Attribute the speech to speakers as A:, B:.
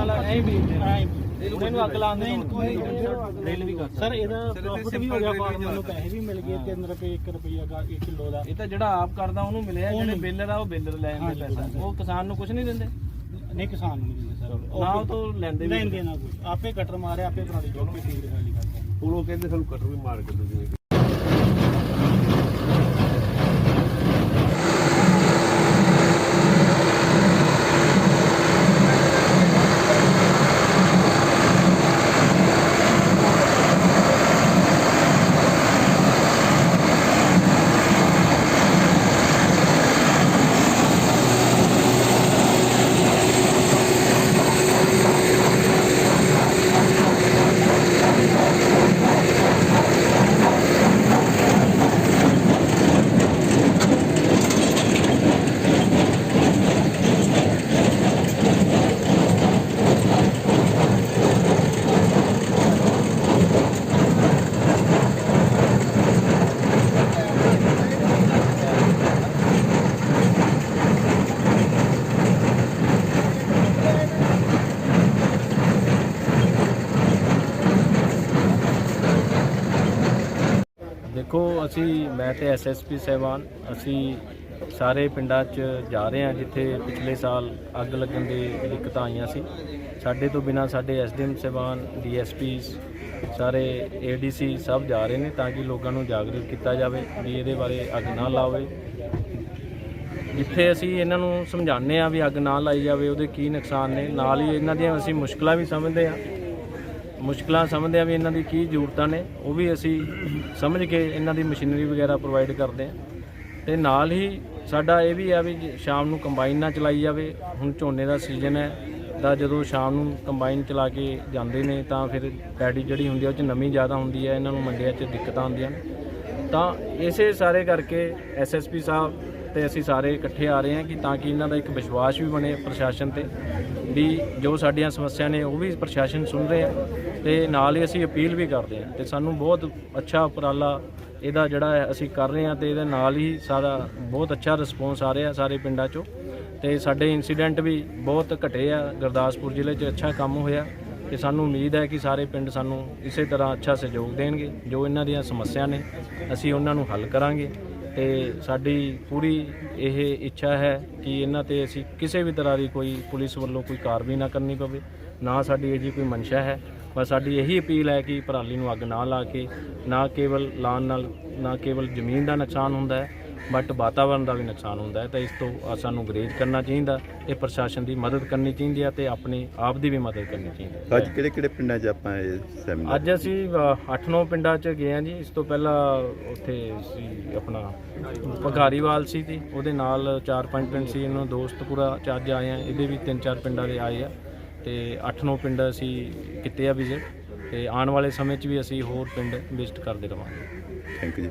A: ਨਾਲ ਐਂ ਵੀ
B: ਐਂ
A: ਇਹਨੂੰ ਅੱਗ ਲਾਉਣ ਦੇ
B: ਨਹੀਂ, ਕੋਈ
A: ਡਰਿਲ ਵੀ ਕਰ
B: ਸਰ ਇਹਦਾ ਪ੍ਰੋਫਿਟ ਵੀ ਹੋ ਗਿਆ ਫਾਰਮਰ ਨੂੰ ਪੈਸੇ ਵੀ ਮਿਲ ਗਏ 3 ਰੁਪਏ 1 ਰੁਪਿਆ ਦਾ 1 ਕਿਲੋ ਦਾ।
A: ਇਹ ਤਾਂ ਜਿਹੜਾ ਆਪ ਕਰਦਾ ਉਹਨੂੰ ਮਿਲਿਆ। ਜਿਹੜੇ ਬਿੱਲਰ ਆ ਉਹ ਬਿੱਲਰ ਲੈ ਜਾਂਦੇ
B: ਹਾਂਜੀ,
A: ਪੈਸਾ। ਉਹ ਕਿਸਾਨ ਨੂੰ ਕੁਝ ਨਹੀਂ ਦਿੰਦੇ।
B: ਨਹੀਂ ਕਿਸਾਨ ਨੂੰ ਨਹੀਂ ਦਿੰਦੇ ਸਰ।
A: ਨਾ ਉਹ ਤੋਂ ਲੈਂਦੇ ਵੀ
B: ਲੈਂਦੇ ਨਾ ਕੁਝ ਆਪੇ ਕਟਰ ਮਾਰਿਆ ਆਪੇ ਪਰਾਲੀ ਚੁੱਕ ਕੇ ਠੀਕ ਕਰਦਾ।
C: ਹੁਣ ਉਹ ਕਹਿੰਦੇ ਸਾਨੂੰ ਕਟਰ ਵੀ ਮਾਰ ਕੇ ਦੇ ਦਿੰਦੇ
D: ਦੇਖੋ, ਅਸੀਂ, ਮੈਂ ਤੇ ਐਸਐਸਪੀ ਸਹਿਬਾਨ, ਅਸੀਂ ਸਾਰੇ ਪਿੰਡਾਂ 'ਚ ਜਾ ਰਹੇ ਹਾਂ ਜਿੱਥੇ ਪਿਛਲੇ ਸਾਲ ਅੱਗ ਲੱਗਣ ਦੀ ਦਿੱਕਤਾਂ ਆਈਆਂ ਸੀ। ਸਾਡੇ ਤੋਂ ਬਿਨਾ ਸਾਡੇ ਐਸਡੀਐਮ ਸਹਿਬਾਨ ਡੀਐਸਪੀਸ ਸਾਰੇ ਏਡੀਸੀ ਸਭ ਜਾ ਰਹੇ ਨੇ ਤਾਂ ਕਿ ਲੋਕਾਂ ਨੂੰ ਜਾਗਰੂਕ ਕੀਤਾ ਜਾਵੇ ਵੀ ਇਹਦੇ ਬਾਰੇ ਅੱਗ ਨਾ ਲਾਵੇ। ਜਿੱਥੇ ਅਸੀਂ ਇਹਨਾਂ ਨੂੰ ਸਮਝਾਉਂਦੇ ਆ ਵੀ ਅੱਗ ਨਾ ਲਾਈ ਜਾਵੇ, ਉਹਦੇ ਕੀ ਨੁਕਸਾਨ ਨੇ, ਨਾਲ ਹੀ ਇਹਨਾਂ ਦੀਆਂ ਅਸੀਂ ਮੁਸ਼ਕਲਾਂ ਵੀ ਸਮਝਦੇ ਆ ਮੁਸ਼ਕਲਾਂ ਸਮਝਦੇ ਆ ਵੀ ਇਹਨਾਂ ਦੀ ਕੀ ਜ਼ਰੂਰਤਾਂ ਨੇ, ਉਹ ਵੀ ਅਸੀਂ ਸਮਝ ਕੇ ਇਹਨਾਂ ਦੀ ਮਸ਼ੀਨਰੀ ਵਗੈਰਾ ਪ੍ਰੋਵਾਈਡ ਕਰਦੇ ਆ। ਤੇ ਨਾਲ ਹੀ ਸਾਡਾ ਇਹ ਵੀ ਆ ਵੀ ਜੇ ਸ਼ਾਮ ਨੂੰ ਕੰਬਾਈਨ ਨਾ ਚਲਾਈ ਜਾਵੇ, ਹੁਣ ਝੋਨੇ ਦਾ ਸੀਜ਼ਨ ਹੈ, ਤਾਂ ਜਦੋਂ ਸ਼ਾਮ ਨੂੰ ਕੰਬਾਈਨ ਚਲਾ ਕੇ ਜਾਂਦੇ ਨੇ, ਤਾਂ ਫਿਰ ਪੈਡੀ ਜਿਹੜੀ ਹੁੰਦੀ ਆ, ਉਹ 'ਚ ਨਮੀ ਜ਼ਿਆਦਾ ਹੁੰਦੀ ਹੈ, ਇਹਨਾਂ ਨੂੰ ਮੰਡੀਆਂ 'ਚ ਦਿੱਕਤਾਂ ਆਉਂਦੀਆਂ ਨੇ। ਤਾਂ ਇਸੇ ਸਾਰੇ ਕਰਕੇ ਐਸਐਸਪੀ ਸਾਹਿਬ ਤੇ ਅਸੀਂ ਸਾਰੇ ਇਕੱਠੇ ਆ ਰਹੇ ਹਾਂ ਕਿ ਤਾਂ ਕਿ ਇਹਨਾਂ ਦਾ ਇੱਕ ਵਿਸ਼ਵਾਸ ਵੀ ਬਣੇ ਪ੍ਰਸ਼ਾਸਨ ਤੇ, ਵੀ ਜੋ ਸਾਡੀਆਂ ਸਮੱਸਿਆ ਨੇ ਉਹ ਵੀ ਪ੍ਰਸ਼ਾਸਨ ਸੁਣ ਰਹੇ ਆ ਤੇ ਨਾਲ ਹੀ ਅਸੀਂ ਅਪੀਲ ਵੀ ਕਰਦੇ ਹਾਂ ਤੇ ਸਾਨੂੰ ਬਹੁਤ ਅੱਛਾ ਉਪਰਾਲਾ ਇਹਦਾ ਜਿਹੜਾ ਅਸੀਂ ਕਰ ਰਹੇ ਹਾਂ ਤੇ ਇਹਦੇ ਨਾਲ ਹੀ ਸਾਰਾ ਬਹੁਤ ਅੱਛਾ ਰਿਸਪੌਂਸ ਆ ਰਿਹਾ ਸਾਰੇ ਪਿੰਡਾਂ 'ਚੋਂ ਤੇ ਸਾਡੇ ਇਨਸੀਡੈਂਟ ਵੀ ਬਹੁਤ ਘਟੇ ਆ, ਗੁਰਦਾਸਪੁਰ ਜ਼ਿਲ੍ਹੇ 'ਚ ਅੱਛਾ ਕੰਮ ਹੋਇਆ। ਤੇ ਸਾਨੂੰ ਉਮੀਦ ਹੈ ਕਿ ਸਾਰੇ ਪਿੰਡ ਸਾਨੂੰ ਇਸੇ ਤਰ੍ਹਾਂ ਅੱਛਾ ਸਹਿਯੋਗ ਦੇਣਗੇ, ਜੋ ਇਹਨਾਂ ਦੀਆਂ ਸਮੱਸਿਆ ਨੇ, ਅਸੀਂ ਉਹਨਾਂ ਨੂੰ ਹੱਲ ਕਰਾਂਗੇ ਤੇ ਸਾਡੀ ਪੂਰੀ ਇਹ ਇੱਛਾ ਹੈ ਕਿ ਇਹਨਾਂ ਤੇ ਅਸੀਂ ਕਿਸੇ ਵੀ ਤਰ੍ਹਾਂ ਦੀ ਕੋਈ ਪੁਲਿਸ ਵੱਲੋਂ ਕੋਈ ਕਾਰਵਾਈ ਨਾ ਕਰਨੀ ਪਵੇ, ਨਾ ਸਾਡੀ ਇਹ ਜੀ ਕੋਈ ਮਨਸ਼ਾ ਹੈ। ਪਰ ਸਾਡੀ ਇਹੀ ਅਪੀਲ ਹੈ ਕਿ ਪਰਾਲੀ ਨੂੰ ਅੱਗ ਨਾ ਲਾ ਕੇ, ਨਾ ਕੇਵਲ ਲਾਉਣ ਨਾਲ, ਨਾ ਕੇਵਲ ਜ਼ਮੀਨ ਦਾ ਨੁਕਸਾਨ ਹੁੰਦਾ ਹੈ ਬਟ ਵਾਤਾਵਰਣ ਦਾ ਵੀ ਨੁਕਸਾਨ ਹੁੰਦਾ ਹੈ ਤਾਂ ਇਸ ਤੋਂ ਸਾਨੂੰ ਗਰੇਜ ਕਰਨਾ ਚਾਹੀਦਾ ਇਹ ਪ੍ਰਸ਼ਾਸਨ ਦੀ ਮਦਦ ਕਰਨੀ ਚਾਹੀਦੀ ਹੈ ਤੇ ਆਪਣੀ ਆਪ ਦੀ ਵੀ ਮਦਦ ਕਰਨੀ ਚਾਹੀਦੀ ਹੈ।
E: ਅੱਜ ਕਿਹੜੇ ਕਿਹੜੇ ਪਿੰਡਾਂ 'ਚ ਆਪਾਂ ਇਹ ਸੈਮੀਨਾਰ
D: ਅੱਜ ਅਸੀਂ 8-9 ਪਿੰਡਾਂ 'ਚ ਗਏ ਹਾਂ ਜੀ ਇਸ ਤੋਂ ਪਹਿਲਾਂ ਉੱਥੇ ਸੀ ਆਪਣਾ ਪਗਾਰੀਵਾਲ ਸੀ ਤੇ ਉਹਦੇ ਨਾਲ 4-5 ਪਿੰਡ ਸੀ ਇਹਨਾਂ ਦੋਸਤਪੁਰਾ ਚ ਅੱਜ ਆਏ ਆ ਇਹਦੇ ਵੀ 3-4 ਪਿੰਡਾਂ ਦੇ ਆਏ ਆ ਤੇ 8-9 ਪਿੰਡ ਅਸੀਂ ਕੀਤੇ ਆ ਵਿਜ਼ਿਟ ਤੇ ਆਉਣ ਵਾਲੇ ਸਮੇਂ 'ਚ ਵੀ ਅਸੀਂ ਹੋਰ ਪਿੰਡ ਵਿਜ਼ਿਟ ਕਰਦੇ ਰਵਾਂਗੇ।
E: ਥੈਂਕ ਯੂ ਜੀ।